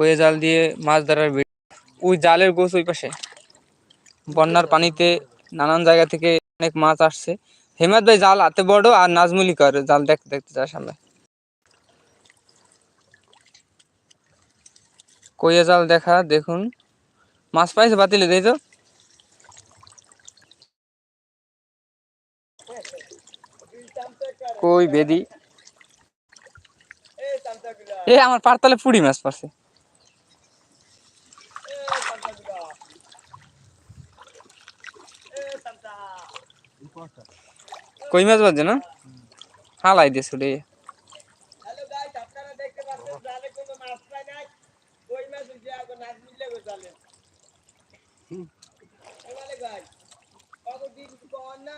কয়ে জাল দিয়ে মাছ ধরার ভিডিও ওই জালের গোছ ওই পাশে। বন্যার পানিতে নানান জায়গা থেকে অনেক মাছ আসছে। হেমাদ ভাই, জাল হাতে বড় আর নাজমুলি কর জাল দেখতে দেখতে যার সামনে কইয়া জাল দেখা, দেখুন। মাছ পাইছে বাতিলে, দেই তো। কই বেদি। এ, আমার পারতালে পুড়ি মাছ পারছে কই মাছ বাজে না হালাই দিয়েছ রে হ্যালো গাইস আপনারা দেখতে পাচ্ছেন জালে কোনো মাছ পাই নাই কই মাছ উঠে আগে নাচ মিলে গো জালে মাছ গাইস না? দিন কোন না?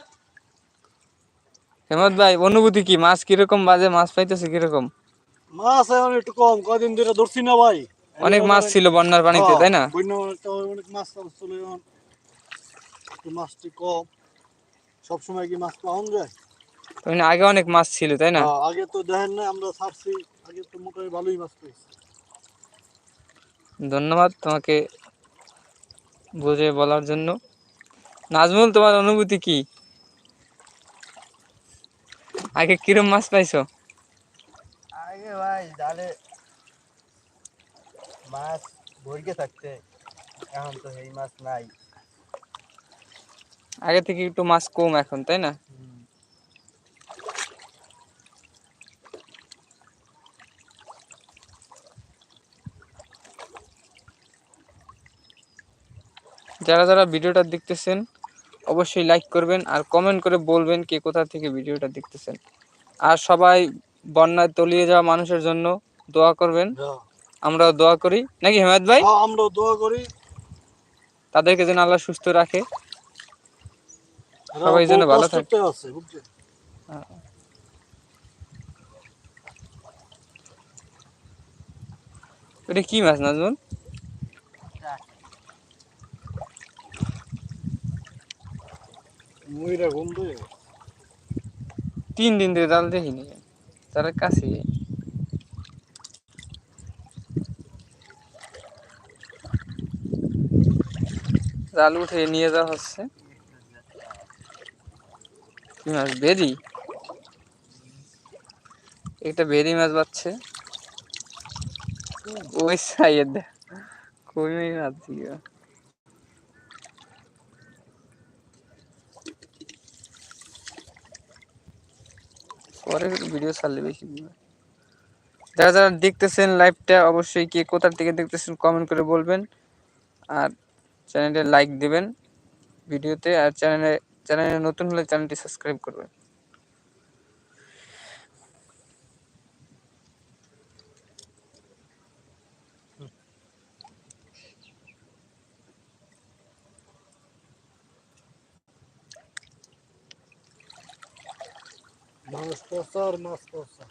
হেমন্ত ভাই অনুভূতি কি? মাছ কীরকম বাজে? মাছ পাইতেছে কীরকম? মাছ এখন একটু কম কদিন ধরে ধরছি না ভাই। অনেক মাছ ছিল বন্যার পানিতে তাই না? অনেক মাছ ছিল এখন। একটু মাছটি কম। সবসময় কি মাছ পাওয়া যায়? মানে আগে অনেক মাছ ছিল তাই না? হ্যাঁ, আগে তো দেখেন না আমরা ছাড়ছি আগে তো মোটামুটি ভালোই মাছ পেয়েছি। ধন্যবাদ তোমাকে বুঝে বলার জন্য। নাজমুল তোমার অনুভূতি কি? আগে কিরম মাছ পাইছো? আগে ভাই জালে মাছ ভরকে থাকতে এখন তো এই মাছ নাই। আগে থেকে একটু মাছ কম এখন তাই না? যারা যারা ভিডিওটা দেখতেছেন অবশ্যই লাইক করবেন আর কমেন্ট করে বলবেন কে কোথা থেকে ভিডিওটা দেখতেছেন। আর সবাই বন্যায় তলিয়ে যাওয়া মানুষের জন্য দোয়া করবেন। আমরাও দোয়া করি। নাকি হেমায়ত ভাই? হ্যাঁ, আমরা দোয়া করি। তাদেরকে যেন আল্লাহ সুস্থ রাখে। সবাই যেন ভালো বুঝছেন? এটা কি মাছ নাজমুল? তিন দিন ধরে জাল দেখিনি। তার কাছে। জাল উঠে নিয়ে যাওয়া হচ্ছে। কি মাছ বেরি? একটা বেরি মাছ পাচ্ছে ওই সাইড কই মাছ দিয়ে পরে ভিডিও ছাড়লে বেশি যারা যারা দেখতেছেন লাইভটা অবশ্যই কে কোথা থেকে দেখতেছেন কমেন্ট করে বলবেন। আর চ্যানেলে লাইক দিবেন। ভিডিওতে আর চ্যানেলে চ্যানেলে নতুন হলে চ্যানেলটি সাবস্ক্রাইব করবেন। পচা আর মাছ পচা